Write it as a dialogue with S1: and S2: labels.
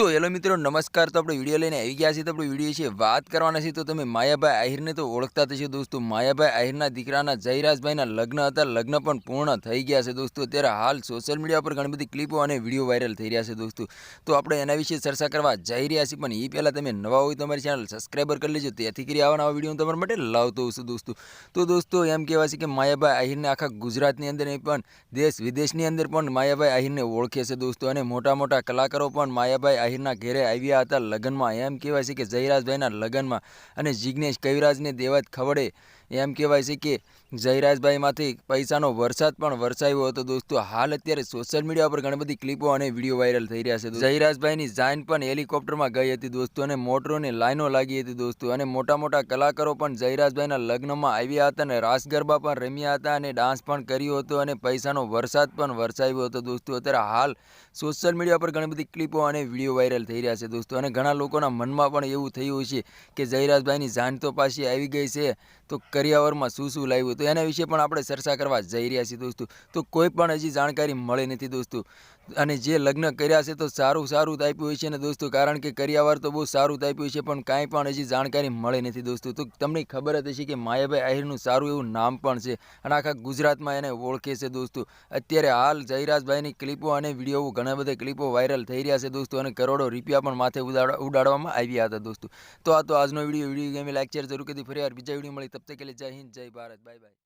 S1: તો હેલો મિત્રો, નમસ્કાર. તો આપણે વીડિયો લઈને આવી ગયા છીએ. તો આપણે વીડિયો છે વાત કરવાના છે તો તમે માયાભાઈ આહિરને તો ઓળખતા થશે દોસ્તો. માયાભાઈ આહિરના દીકરાના જયરાજભાઈના લગ્ન હતા. લગ્ન પણ પૂર્ણ થઈ ગયા છે દોસ્તો. અત્યારે હાલ સોશિયલ મીડિયા પર ઘણી બધી ક્લિપો અને વીડિયો વાયરલ થઈ રહ્યા છે દોસ્તો. તો આપણે એના વિશે ચર્ચા કરવા જઈ રહ્યા છીએ. પણ એ પહેલાં તમે નવા હોય તમારી ચેનલ સબસ્ક્રાઈબર કરી લેજો. તેથી કરી આવા નવા વીડિયો તમારા માટે લાવતો હોઉં છું દોસ્તો. તો દોસ્તો, એમ કહેવાય છે કે માયાભાઈ આહિરને આખા ગુજરાતની અંદર પણ દેશ વિદેશની અંદર પણ માયાભાઈ આહિરને ઓળખે છે દોસ્તો. અને મોટા મોટા કલાકારો પણ માયાભાઈ આહિરના ઘેરે આવ્યા હતા લગ્નમાં. એમ કહેવાય છે કે જયરાજભાઈના લગ્નમાં અને જિગ્નેશ કવિરાજને દેવાત ખવડે એમ કહેવાય છે કે જયરાજભાઈમાંથી પૈસાનો વરસાદ પણ વરસાવ્યો હતો દોસ્તો. હાલ અત્યારે સોશિયલ મીડિયા પર ઘણી બધી ક્લિપો અને વીડિયો વાયરલ થઈ રહ્યા છે. જયરાજભાઈની જાન પણ હેલિકોપ્ટરમાં ગઈ હતી દોસ્તો અને મોટરોની લાઈનો લાગી હતી દોસ્તો. અને મોટા મોટા કલાકારો પણ જયરાજભાઈના લગ્નમાં આવ્યા હતા અને રાસ ગરબા પણ રમ્યા હતા અને ડાન્સ પણ કર્યો હતો અને પૈસાનો વરસાદ પણ વરસાવ્યો હતો દોસ્તો. અત્યારે હાલ સોશિયલ મીડિયા પર ઘણી બધી ક્લિપો અને વીડિયો વાયરલ થઈ રહ્યા છે દોસ્તો. અને ઘણા લોકોના મનમાં પણ એવું થયું છે કે જયરાજભાઈની જાન તો પાછી આવી ગઈ છે. તો કરિયાવરમાં શું શું લાવ્યું તો એના વિશે પણ આપણે ચર્ચા કરવા જઈ રહ્યા છીએ દોસ્તો. તો કોઈ પણ હજી જાણકારી મળી નથી દોસ્તો. અને જે લગ્ન કર્યા છે તો સારું સારું તાપ્યું હોય છે ને દોસ્તો, કારણ કે કર્યાવાર તો બહુ સારું તાપ્યું છે, પણ કાંઈ પણ હજી જાણકારી મળી નથી દોસ્તો. તો તમને ખબર જ હશે કે માયાભાઈ આહિરનું સારું એવું નામ પણ છે અને આખા ગુજરાતમાં એને ઓળખે છે દોસ્તો. અત્યારે હાલ જયરાજભાઈની ક્લિપો અને વીડિયો ઘણા બધા ક્લિપો વાયરલ થઈ રહ્યા છે દોસ્તો અને કરોડો રૂપિયા પણ માથે ઉડાડ, ઉડાડવામાં આવ્યા હતા દોસ્તો. તો આ તો આજનો video video game like, share જરૂર કરી ફરી વાર બીજા વીડિયો મળી તબ તક જય હિન્દ, જય ભારત. Bye bye.